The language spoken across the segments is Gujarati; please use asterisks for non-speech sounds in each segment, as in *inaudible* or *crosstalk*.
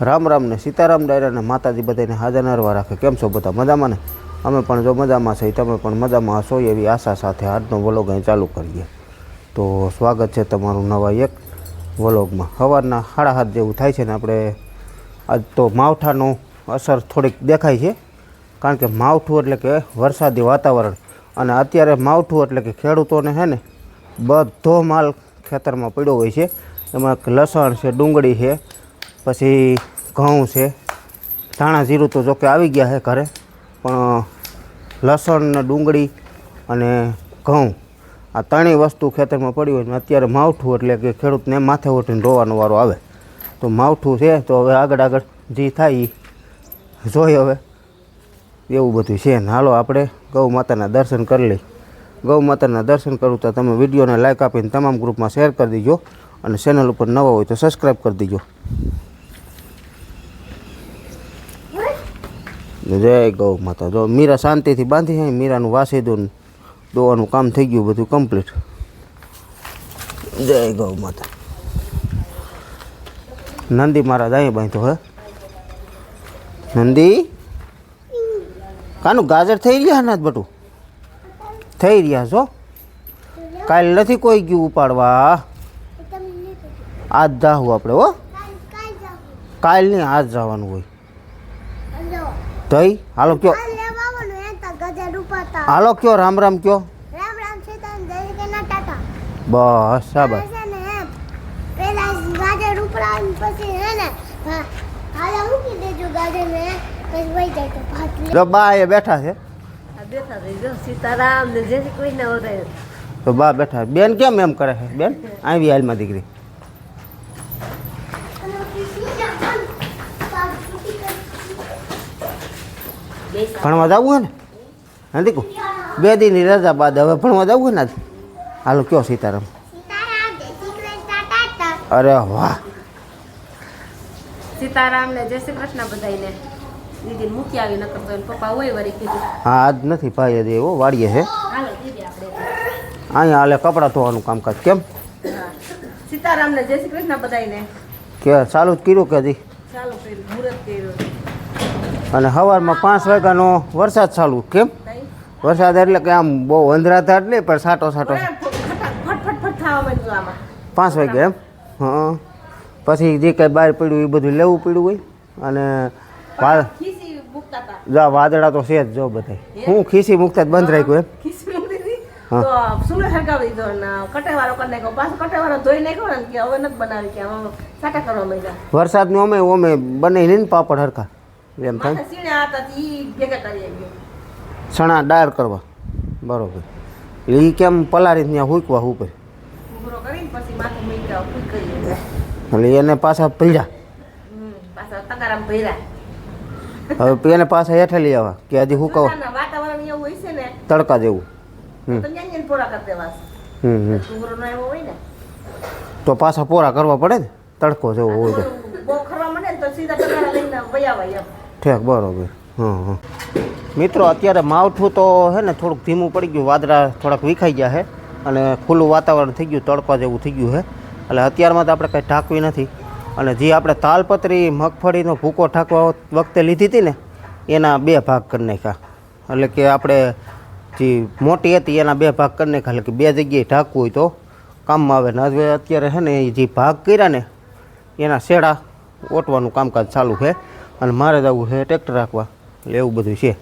રામ રામ ને સીતારામ ડાયરા ને માતાજી બધાને હાજર નરવા રાખે. કેમ છો બધા મજામાં ને? અમે પણ જો મજામાં છે તમે પણ મજામાં હશો એવી આશા સાથે આજનો વ્લોગ અહીં ચાલુ કરીએ. તો સ્વાગત છે તમારું નવા એક વ્લોગમાં. સવારના સાડા હાથ જેવું થાય છે ને આપણે આજ તો માવઠાનો અસર થોડીક દેખાય છે. કારણ કે માવઠું એટલે કે વરસાદી વાતાવરણ. અને અત્યારે માવઠું એટલે કે ખેડૂતોને છે ને બધો માલ ખેતરમાં પડ્યો હોય છે. એમાં લસણ છે, ડુંગળી છે પછી ઘઉં છે. ધાણા જીરું તો જોકે આવી ગયા છે ઘરે, પણ લસણ ને ડુંગળી અને ઘઉં. આ ત્રણેય વસ્તુ ખેતરમાં પડી હોય અત્યારે માવઠું એટલે કે ખેડૂતને માથે ઓટીને રોવાનો વારો આવે. તો માવઠું છે તો હવે આગળ આગળ જે થાય એ જોઈ હવે. એવું બધું છે ને. હાલો આપણે ગૌ માતાના દર્શન કરી લઈ ગૌ માતાના દર્શન કરું તો તમે વિડીયોને લાઈક આપીને તમામ ગ્રુપમાં શેર કરી દીજો. અને ચેનલ ઉપર નવા હોય તો સબસ્ક્રાઈબ કરી દીજો. જય ગૌ માતા. જો મીરા શાંતિથી બાંધી છે મીરાનું વાસીદું દોવાનું કામ થઈ ગયું, બધું કમ્પ્લીટ જય ગૌ માતા. નંદી મહારાજ અહીં બાંધો હે. નંદી? કાનું ગાજર થઈ રહ્યા નાથ બટુ? થઈ રહ્યા છો? કાલ નથી કોઈ ગયું ઉપાડવા. આજ જાવું આપણે હો કાલ નહીં આજ જવાનું હોય તઈ હાલો કયો હાલો કયો રામ રામ કયો બસ સાબર જો બા એ બેઠા છે બેઠા થઈ જો સીતારામ ને જે કોઈ ના હોતે તો બા બેઠા બેન કેમ એમ કરે છે બેન આવી હાલમાં દીકરી ભણવા જવું હે ને? નથી કહું બે દીની રજા બાદ હવે ભણવા જવું હે ને આજ? હાલો કયો સીતારામ? અરે વાહ. સીતારામ ને જય શ્રી કૃષ્ણ બધાયને. દીદી મૂકી આવી નકર તો પપ્પા હોય વળી કીધું. હા આજ નથી ભાઈ હજી એવો વાડીએ છે. અહીંયા હાલે કપડાં ધોવાનું કામકાજ કેમ? હા. સીતારામ ને જય શ્રી કૃષ્ણ બધાયને. કે ચાલુ જ કર્યું કે હજી? ચાલો કર્યું મુહૂર્ત કર્યું. અને સવારમાં પાંચ વાગ્યાનો વરસાદ ચાલુ કેમ? વરસાદ એટલે કે આમ બહુ અંધરાધાર નહીં પણ સાટો સાટો. પાંચ વાગે એમ? હા. પછી જે કંઈ બહાર પડ્યું એ બધું લેવું પડ્યું હોય. અને જા વાદળા તો છે જ જો બધાય. હું? ખીસી મૂકતા જ બંધ રાખ્યું એમ. હા. સુલે હરગાવી દીધો ને કટેવાળો કરી નાખ્યો. પાછો કટેવાળો ધોઈ નાખ્યો ને કે હવે નથી બનાવી કે સાટા કરવા માંડ્યા. વરસાદનું અમે અમે બને નહીં પાપડ હરખા. એમ થાય? સીણે ડાયર કરવા. બરોબર. એ કેમ પલારી ત્યાં હુકવા ઉપર? એટલે. એને પાછા ભર્યા? હવે એને પાછા હેઠે લઈ આવા કે હજી હુકાવા. વાતાવરણ એવું હોય છે ને તડકા જેવું. તો પાછા પોરા કરવા પડે ને? તડકો જેવો હોય તો. ઠેક, બરોબર. હં હં મિત્રો, અત્યારે માવઠું તો છે ને થોડુંક ધીમું પડી ગયું, વાદળા થોડાક વિખાઈ ગયા છે અને ખુલ્લું વાતાવરણ થઈ ગયું, તડકા જેવું થઈ ગયું છે એટલે અત્યારમાં તો આપણે કંઈ ઢાંકવી નથી. અને જે આપણે તાલપત્રી, મગફળીનો ભૂકો ઢાંકવા વખતે લીધી હતી ને, એના બે ભાગ કરી નાખ્યા. એટલે કે આપણે જે મોટી હતી, એના બે ભાગ કરી નાખ્યા. એટલે કે બે જગ્યાએ ઢાંકવું હોય તો કામમાં આવે. ને હવે અત્યારે છે ને એ જે ભાગ કર્યા ને, એના શેડા ઓટવાનું કામકાજ ચાલુ છે અને મારે જવું છે ટ્રેક્ટર રાખવા. એટલે એવું બધું છે.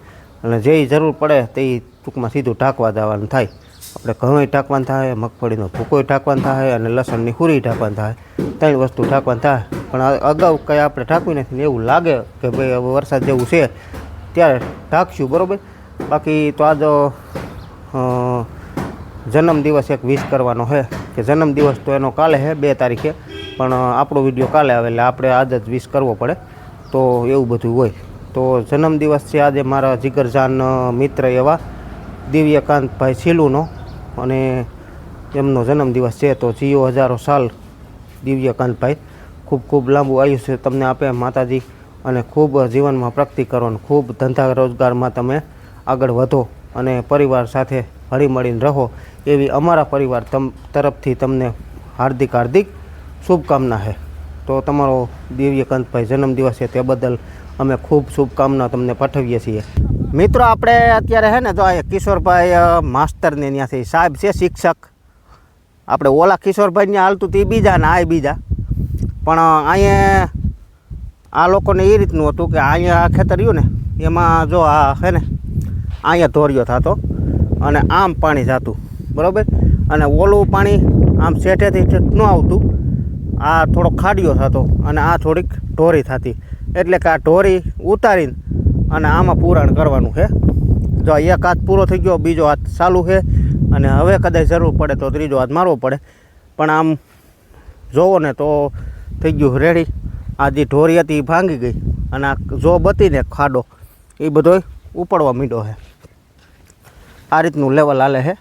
અને જે જરૂર પડે તે ટૂંકમાં સીધું ઢાંકવા જવાનું થાય. આપણે ઘઉં ઢાંકવાનું થાય, મગફળીનો ભૂકોય ઢાંકવાનું થાય, અને લસણની હુરી ઢાંકવાનું થાય. ત્રણ વસ્તુ ઢાંકવાનું થાય. પણ અગાઉ કંઈ આપણે ઢાંકવી નથી ને એવું લાગે કે ભાઈ હવે વરસાદ જેવું છે, ત્યારે ઢાંકશું, બરાબર? બાકી તો આજ જન્મદિવસ એક વિશ કરવાનો છે, કે જન્મદિવસ તો એનો કાલે છે બે તારીખે, પણ આપણો વીડિયો કાલે આવે એટલે આપણે આજ જ વિશ કરવો પડે. તો એવું બધું હોય. તો જન્મદિવસ છે આજે મારા જીગરજાન મિત્ર એવા દિવ્યકાંતભાઈ શીલુનો અને એમનો જન્મદિવસ છે. તો જીઓ હજારો સાલ દિવ્યકાંતભાઈ. ખૂબ ખૂબ લાંબુ આયુષ્ય તમને આપે માતાજી અને ખૂબ જીવનમાં પ્રગતિ કરો અને ખૂબ ધંધા રોજગારમાં તમે આગળ વધો અને પરિવાર સાથે હળીમળીને રહો એવી અમારા પરિવાર તમ, તરફથી તમને હાર્દિક હાર્દિક શુભકામના છે તો તમારો દિવ્યકાંતભાઈ જન્મદિવસ છે તે બદલ અમે ખૂબ શુભકામના તમને પાઠવીએ છીએ. મિત્રો, આપણે અત્યારે છે ને તો આ કિશોરભાઈ માસ્તરને ત્યાંથી સાહેબ છે, શિક્ષક. આપણે ઓલા કિશોરભાઈ ત્યાં હાલતું તે બીજા ને આ બીજા. પણ અહીંયા આ લોકોને એ રીતનું હતું કે અહીંયા આ ખેતર રહ્યું ને, એમાં જો આ હે ને, અહીંયા ધોર્યો થતો અને આમ પાણી જતું. બરાબર? અને ઓલું પાણી આમ શેઠેથી ન આવતું. આ થોડો ખાડિયો થતો અને આ થોડીક ઢોરી થતી. એટલે કે આ ઢોરી ઉતારીને અને આમાં પૂરાણ કરવાનું છે. જો એક હાથ પૂરો થઈ ગયો, બીજો હાથ ચાલુ છે અને હવે કદાચ જરૂર પડે તો ત્રીજો હાથ મારવો પડે. પણ આમ જોવો ને તો થઈ ગયું રેડી આ જે ઢોરી હતી એ ભાંગી ગઈ અને આ જો બતીને ખાડો, એ બધોય ઉપડવા મીડો છે. આ રીતનું લેવલ હાલે છે.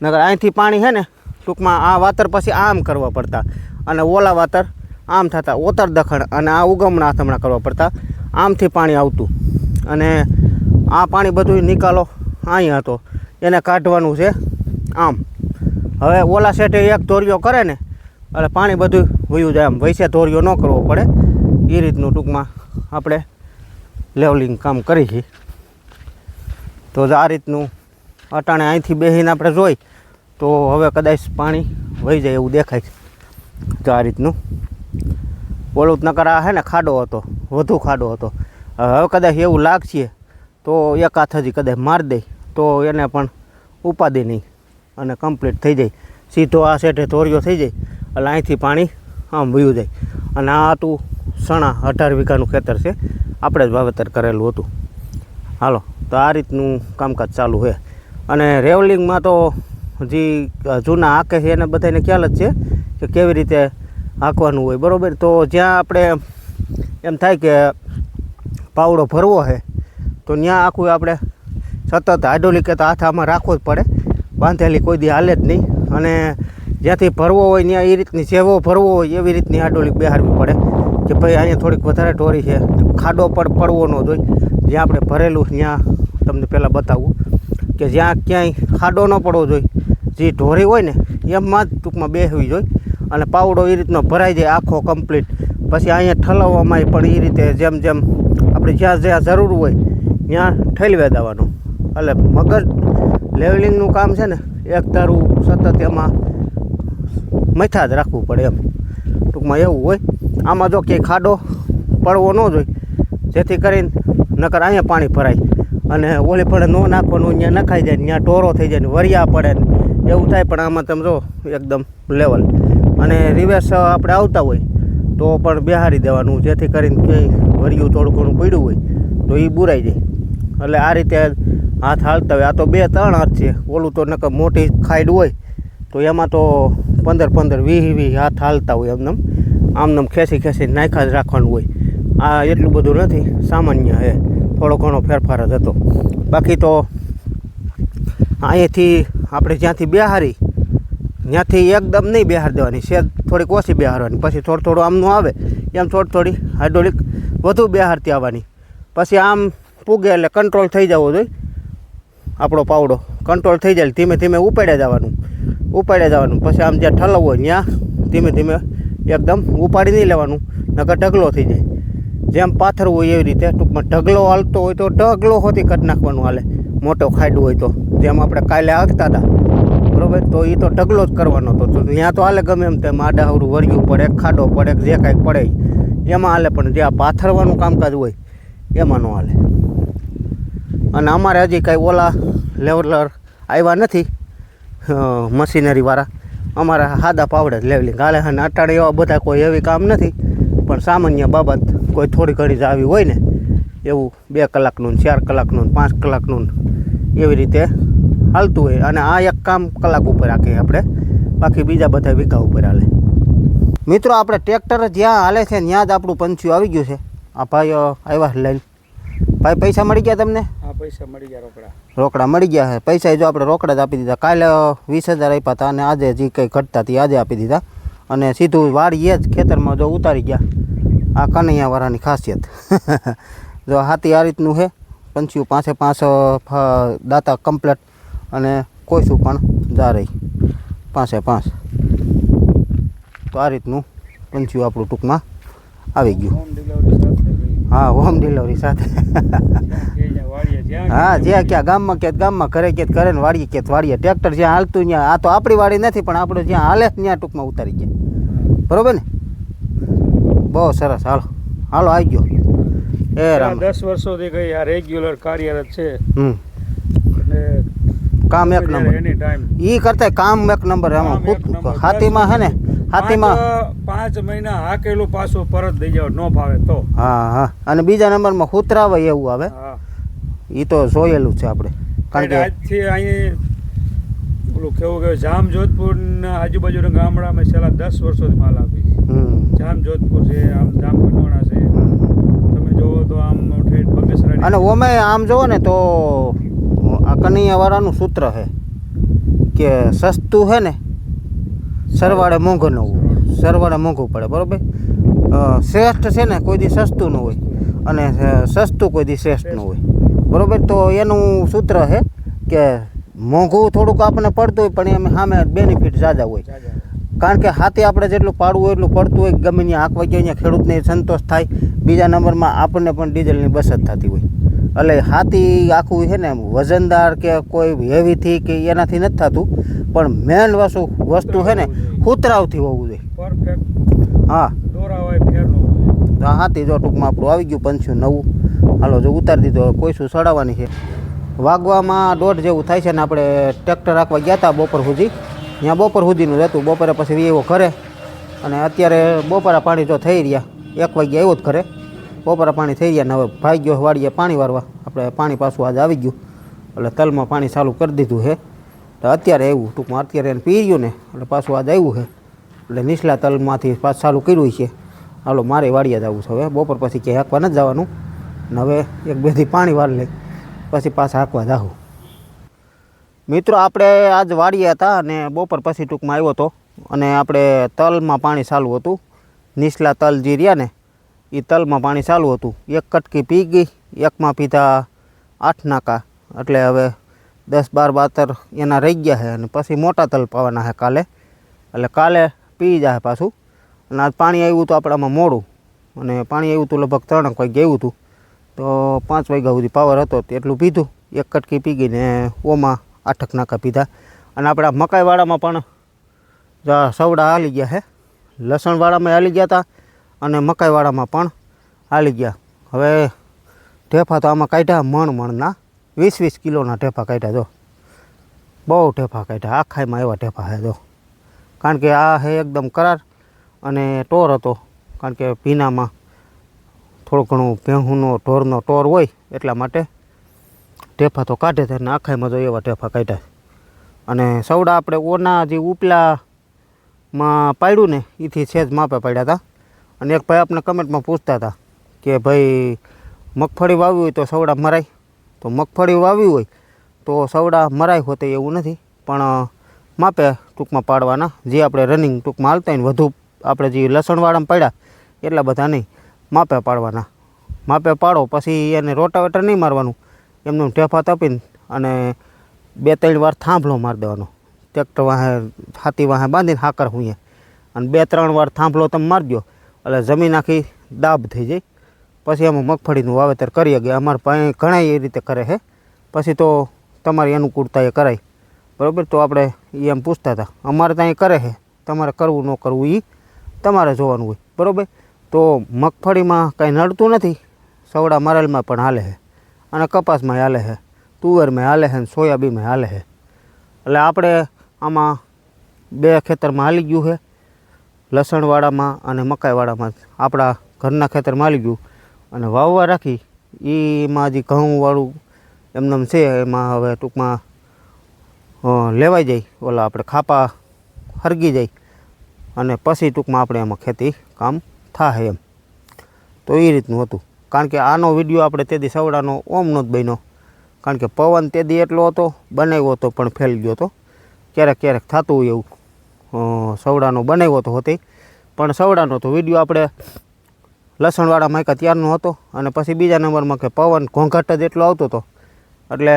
નગર અહીંથી પાણી છે ને ટૂંકમાં આ વાતર પછી આમ કરવા પડતા. અને ઓલા વાતર આમ થતા, ઓતર દખણ અને આ ઉગમણા આથમણા કરવા પડતા. આમથી પાણી આવતું. અને આ પાણી બધું નિકાલો અહીં હતો. એને કાઢવાનું છે આમ. હવે ઓલા સેટે એક ધોરિયો કરે ને, એટલે પાણી બધું વયું જાય આમ. વૈસે ધોરિયો ન કરવો પડે. એ રીતનું ટૂંકમાં આપણે લેવલિંગ કામ કરી છીએ. તો આ રીતનું અટાણે અહીંથી બેસીને આપણે જોઈ, તો હવે કદાચ પાણી વહી જાય એવું દેખાય છે. જો આ રીતનું ઓલું નકર આ છે ને ખાડો હતો, વધુ ખાડો હતો. હવે કદાચ એવું લાગશે તો એક હાથ હજી કદાચ મારી દે, તો એને પણ ઉપાદી નહીં અને કમ્પ્લીટ થઈ જાય. સીધો આ સેઠે ધોરિયો થઈ જાય, એટલે અહીંથી પાણી આમ વયું જાય. અને આ હતું સણા અઢાર વીઘાનું ખેતર છે, આપણે જ વાવેતર કરેલું હતું. હાલો, તો આ રીતનું કામકાજ ચાલુ છે. અને રેવલિંગમાં તો જે જૂના આંકે છે એને બધાને ખ્યાલ જ છે કે કેવી રીતે હાંકવાનું હોય, બરાબર? તો જ્યાં આપણે એમ થાય કે પાવડો ભરવો છે, તો ત્યાં આખું આપણે સતત હાઇડ્રોલિક તો હાથ આમાં રાખવો જ પડે. બાંધેલી કોઈ દી હાલે જ નહીં. અને જ્યાંથી ભરવો હોય ત્યાં એ રીતની સેવો ભરવો હોય એવી રીતની હાઇડ્રોલિક બેહારવી પડે. કે ભાઈ અહીંયા થોડીક વધારે ઢોરી છે, ખાડો પર પડવો ન જોઈએ. જ્યાં આપણે ભરેલું ત્યાં તમને પહેલાં બતાવું કે જ્યાં ક્યાંય ખાડો ન પડવો જોઈએ. જે ઢોરી હોય ને, એમાં જ ટૂંકમાં બેસવી જોઈએ. અને પાવડો એ રીતનો ભરાઈ જાય આખો કમ્પ્લીટ પછી અહીંયા ઠલવવામાં પણ એ રીતે જેમ જેમ આપણે જ્યાં જ્યાં જરૂર હોય, ત્યાં ઠલવે દેવાનું. એટલે મગજ લેવલિંગનું કામ છે ને, એક તારું સતત એમાં મથા જ રાખવું પડે એમ. ટૂંકમાં એવું હોય. આમાં જો કે ખાડો, પડવો ન જોઈએ જેથી કરીને નકર અહીંયા પાણી ભરાય. અને ઓલી પડે ન નાખવાનું ત્યાં નખાઈ જાય ત્યાં ટોરો થઈ જાય ને, વરિયા પડે ને, એવું થાય પણ આમાં તમે જો, એકદમ લેવલ અને રિવર્સ આપણે આવતા હોય, તો પણ બેહારી દેવાનું, જેથી કરીને ક્યાંય વરિયું થોડું ઘણું પડ્યું હોય, તો એ બુરાઈ જાય. એટલે આ રીતે હાથ હાલતા હોય. આ તો બે ત્રણ હાથ છે. ઓલું તો નકર મોટી ખાઈડ હોય, તો એમાં તો પંદર પંદર વીસ વીસ હાથ હાલતા હોય એમનેમ. આમનેમ ખેંચી ખેંચી નાખ્યા જ રાખવાનું હોય. આ એટલું બધું નથી. સામાન્ય હે. થોડો ઘણો ફેરફાર જ હતો. બાકી તો અહીંયાથી આપણે જ્યાંથી બેહારી ત્યાંથી એકદમ નહીં બિહાર દેવાની. સેજ થોડીક ઓછી બિહારવાની પછી થોડું થોડું આમનું આવે, એમ થોડી થોડી હાઇડ્રોલિક વધુ બિહારતી આવવાની. પછી આમ પૂગે એટલે કંટ્રોલ થઈ જવો જોઈએ. આપણો પાવડો કંટ્રોલ થઈ જાય ધીમે ધીમે ઉપાડ્યા જવાનું. ઉપાડ્યા જવાનું. પછી આમ જ્યાં ઠલવ હોય ત્યાં ધીમે ધીમે એકદમ ઉપાડી નહીં લેવાનું, નકર ઢગલો થઈ જાય. જેમ પાથર હોય એવી રીતે ટૂંકમાં ઢગલો હાલતો હોય તો ઢગલો હોતી કટ નાખવાનું હાલે. મોટો ખાડું હોય તો. જેમ આપણે કાલે હાંકતા હતા. બરોબર? તો એ તો ઢગલો જ કરવાનો હતો. તો ત્યાં તો હાલે ગમે એમ તેમ માડા હવરું વર્ગ્યું પડે, ખાડો પડે, જે કાંઈક પડે એમાં હાલે પણ જે આ પાથરવાનું કામકાજ હોય, એમાં ન હાલે. અને અમારે હજી કાંઈ ઓલા લેવલર આવ્યા નથી મશીનરીવાળા અમારા સાદા પાવડે જ લેવલિંગ. હાલે અને અટાણે એવા બધા કોઈ એવી કામ નથી, પણ સામાન્ય બાબત કોઈ થોડી ઘણી જ આવી હોય ને, એવું બે કલાકનું ચાર કલાકનું પાંચ કલાકનું એવી રીતે હાલતું હોય અને આ એક કામ કલાક ઉપર રાખીએ આપણે. બાકી બીજા બધા વીઘા ઉપર હાલે. મિત્રો આપણે ટ્રેક્ટર જ્યાં હાલે છે ત્યાં જ આપણું પંચ્યું આવી ગયું છે. આ ભાઈ આવ્યા લઈને. ભાઈ પૈસા મળી ગયા તમને? આ પૈસા મળી ગયા રોકડા. રોકડા મળી ગયા છે. પૈસા જો આપણે રોકડા જ આપી દીધા. કાલે વીસ હજાર આપ્યા હતા અને આજે જે કંઈ ઘટતા હતી આજે આપી દીધા. અને સીધું વાડીએ જ ખેતરમાં જો ઉતારી ગયા. આ કનૈયાવાળાની ખાસિયત. *laughs* જો હાથી આ રીતનું છે. પંચ્યું પાંચે પાંચ દાતા કમ્પ્લેટ અને કોઈશું પણ જા રહી. પાંચે પાંચ. તો આ રીતનું પંચ્યું આપણું ટૂંકમાં આવી ગયું. હા હોમ ડિલિવરી સાથે. કે વાળીએ હા જ્યાં ક્યાં ગામમાં કે ગામમાં ઘરે કે ઘરે ને વાડીએ વાળીએ વાડીએ. ટ્રેક્ટર જ્યાં હાલતું ત્યાં આ તો આપણી વાડી નથી પણ આપણે જ્યાં હાલે ત્યાં ટૂંકમાં ઉતારી ગયા. બરોબર ને? બહુ સરસ. હાલો. હાલો આવી ગયો. એ રામ. દસ વર્ષોથી ગઈ આ રેગ્યુલર કાર્યરત છે. હમ. કામ એક નંબર. ઈ કરતા કામ એક નંબર એમાં હાથીમાં હે ને હાથીમાં પાંચ- મહિના હાકેલું પાછું પરત દઈ જાવ નો ફાવે તો. હા હા. અને બીજા નંબરમાં હુતરાવે એવું આવે. એ તો જોયેલું છે આપણે. કારણ કે આજથી અહીં ઓલું કેવું કે જામ જોધપુરના આજુબાજુના ગામડામાં છેલ્લા દસ વર્ષોથી માલ આપી છે. જામ જોધપુર છે આમ જામ કનોણા છે. તમે જોવો તો આમ ઠેઠ બગસરા અને ઓમે આમ જોવો ને તો આ કનૈયાવાળાનું સૂત્ર છે કે સસ્તું છે ને, સરવાળે મોંઘું ન હોય. સરવાળે મોંઘું પડે, બરોબર? શ્રેષ્ઠ છે ને, કોઈ દી સસ્તું ન હોય. અને સસ્તું કોઈ દી શ્રેષ્ઠ ન હોય. બરાબર? તો એનું સૂત્ર છે કે મોંઘું થોડુંક આપણને પડતું હોય, પણ એમ સામે બેનિફિટ ઝાઝા હોય. કારણ કે હાથે આપણે જેટલું પાડવું હોય, એટલું પડતું હોય, ગમે ત્યાં આંકવા ગયા અહીંયા ખેડૂતને સંતોષ થાય. બીજા નંબરમાં આપણને પણ ડીઝલની બચત થતી હોય. એટલે હાથી આખું છે ને વજનદાર કે કોઈ હેવીથી કે એનાથી નથી થતું પણ મેન વસ્તુ વસ્તુ છે ને હુતરાવથી હોવું જોઈએ. હા. તો હાથી જો ટૂંકમાં આપણું આવી ગયું પંચ્યું નવું. હાલો જો ઉતારી દીધો કોઈ શું સડાવવાની છે. વાગવામાં દોઢ જેવું થાય છે ને આપણે ટ્રેક્ટર રાખવા ગયા હતા બપોર સુધી ત્યાં બપોર સુધીનું રહેતું હતું. બપોરે પછી એવો ઘરે. અને અત્યારે બપોરા પાણી જો થઈ રહ્યા. એક વાગ્યા આવ્યો જ ઘરે. બપોરા પાણી થઈ ગયા ને હવે ભાઈ ગયો વાળીએ પાણી વારવા. આપણે પાણી પાછું આજે આવી ગયું. એટલે તલમાં પાણી ચાલુ કરી દીધું છે. એટલે અત્યારે એવું ટૂંકમાં અત્યારે એને પી ગયું ને, એટલે પાછું આજે આવ્યું છે. એટલે નીચલા તલમાંથી પાછું ચાલુ કર્યું છે. હાલો, મારે વાડીએ જવું છે હવે. બપોર પછી ક્યાંય હાંકવા નથી જવાનું. ને હવે એક બેથી પાણી વાર લઈ, પછી પાછા હાંકવા જાઉં મિત્રો, આપણે આજ વાળીએ હતા અને બપોર પછી ટૂંકમાં આવ્યો હતો અને આપણે તલમાં પાણી ચાલુ હતું. નીચલા તલ જે રહ્યા ને એ તલમાં પાણી ચાલુ હતું. એક કટકી પી ગઈ, એકમાં પીધા આઠ નાકા. એટલે હવે દસ બાર બાતર એના રહી ગયા છે અને પછી મોટા તલ પાવાના છે કાલે. એટલે કાલે પી જાય પાછું. અને આજ પાણી આવ્યું હતું આપણામાં મોડું. અને પાણી આવ્યું હતું લગભગ ત્રણ વાગે ગયું હતું. તો પાંચ વાગ્યા સુધી પાવર હતો તેટલું પીધું. એક કટકી પી ગઈને ઓમાં આઠક નાકા પીધા. અને આપણા મકાઈવાળામાં પણ સવડા હાલી ગયા છે લસણવાળામાં હાલી ગયા હતા અને મકાઈવાળામાં પણ હાલી ગયા. હવે ઢેફા તો આમાં કાઢ્યા મણ મણના. વીસ વીસ કિલોના ઢેફા કાઢ્યા જો. બહુ ઢેફા કાઢ્યા. આખાઈમાં એવા ઢેફા છે જો. કારણ કે આ હે એકદમ કરાર અને ટોર હતો. કારણ કે પીનામાં થોડું ઘણું ભેહુંનો, ઢોરનો ટોર હોય એટલા માટે ઢેફા તો કાઢે છે અને આખાઈમાં જો એવા ઢેફા કાઢ્યા અને સવડા આપણે ઓના જે ઉપલામાં પાડ્યું ને એથી સેજ માપે પાડ્યા હતા અને એક ભાઈ આપણે કમેન્ટમાં પૂછતા હતા કે ભાઈ, મગફળી વાવી હોય તો સવડા મરાય. તો મગફળી વાવી હોય તો સવડા મરાય હોતે એવું નથી. પણ માપે ટૂંકમાં પાડવાના. જે આપણે રનિંગ ટૂંકમાં હાલતા હોય વધુ આપણે જે લસણવાળામાં પડ્યા, એટલા બધા નહીં. માપે પાડવાના. માપે પાડો, પછી એને રોટાવેટર નહીં મારવાનું. એમનું ઢેફા તપીને અને બે ત્રણ વાર થાંભલો મારી દેવાનો. ટ્રેક્ટર વાહે, હાથી વાહે બાંધીને હાકર હુંએ અને બે ત્રણ વાર થાંભલો તમે મારજો એટલે જમીન આખી દાબ થઈ જાય. પછી એમાં મગફળીનું વાવેતર કરીએ ગયા અમારા પાસે ઘણા એ રીતે કરે છે. પછી તો તમારી અનુકૂળતા એ કરાય. બરાબર? તો આપણે એ એમ પૂછતા હતા, અમારે ત્યાં કરે છે. તમારે કરવું ન કરવું એ તમારે જોવાનું હોય. બરાબર? તો મગફળીમાં કાંઈ નડતું નથી. સવડા મરેલમાં પણ હાલે છે. અને કપાસમાં હાલે છે. તુવેરમાં હાલે છે અને સોયાબીનમાં હાલે છે. એટલે આપણે આમાં બે ખેતરમાં હાલી ગયું છે. લસણવાળામાં અને મકાઈવાળામાં આપણા ઘરના ખેતરમાં માલી ગયું. અને વાવવા રાખી એમાં જે ઘઉંવાળું એમને છે, એમાં હવે ટૂંકમાં લેવાઈ જાય. ઓલા આપણે ખાપા હરગી જાય. અને પછી ટૂંકમાં આપણે એમાં ખેતી કામ થાય એમ. તો એ રીતનું હતું. કારણ કે આનો વીડિયો આપણે તે દી સવડાનો ઓમ નહોતો બન્યો. કારણ કે પવન તે દી એટલો હતો, બનાવ્યો હતો પણ ફેલ ગયો હતો. ક્યારેક ક્યારેક થતું હોય એવું. સવડાનો બનાવ્યો હતો હોતી. પણ સવડાનો તો વીડિયો આપણે લસણવાળા માયકા ત્યારનો હતો અને પછી બીજા નંબરમાં કે પવન ઘોંઘાટ જ એટલો આવતો હતો. એટલે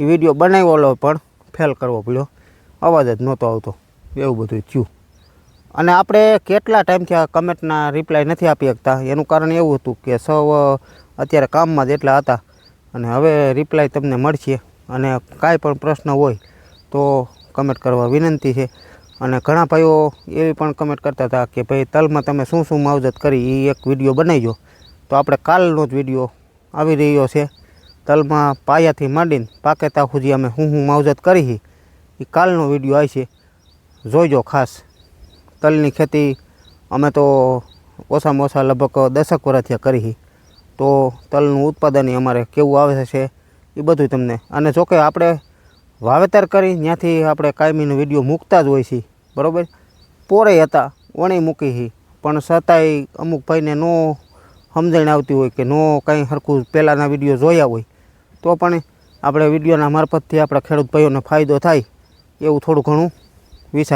એ વીડિયો બનાવ્યો પણ ફેલ કરવો પડ્યો. અવાજ જ નહોતો આવતો. એવું બધું થયું. અને આપણે કેટલા ટાઈમથી આ કમેન્ટના રિપ્લાય નથી આપી શકતા. એનું કારણ એવું હતું કે સૌ અત્યારે કામમાં જ એટલા હતા. અને હવે રિપ્લાય તમને મળશે. અને કાંઈ પણ પ્રશ્ન હોય તો કમેન્ટ કરવા વિનંતી છે. અને ઘણા ભાઈઓ એવી પણ કમેન્ટ કરતા હતા કે ભાઈ, તલમાં તમે શું શું માવજત કરી? એ એક વીડિયો બનાવજો તો આપણે કાલનો જ વીડિયો આવી રહ્યો છે. તલમાં પાયાથી માંડીને પાકેતા સુધી અમે હું હું માવજત કરી એ કાલનો વીડિયો આવી છે. જોઈજો ખાસ. તલની ખેતી અમે તો ઓછામાં ઓછા લગભગ દસક વર્ષથી કરી તો તલનું ઉત્પાદન અમારે કેવું આવે છે એ બધું તમને. અને જોકે આપણે વાવેતર કરી ત્યાંથી આપણે કાયમીનો વીડિયો મૂકતા જ હોય છે બરાબર? પોરે હતા, વણી મૂકી છે પણ છતાંય અમુક ભાઈને નો સમજણ આવતી હોય કે નો કાંઈ સરખું પહેલાંના વીડિયો જોયા હોય. તો પણ આપણે વિડીયોના મારફતથી આપણા ખેડૂત ભાઈઓને ફાયદો થાય એવું થોડું ઘણું વિચાર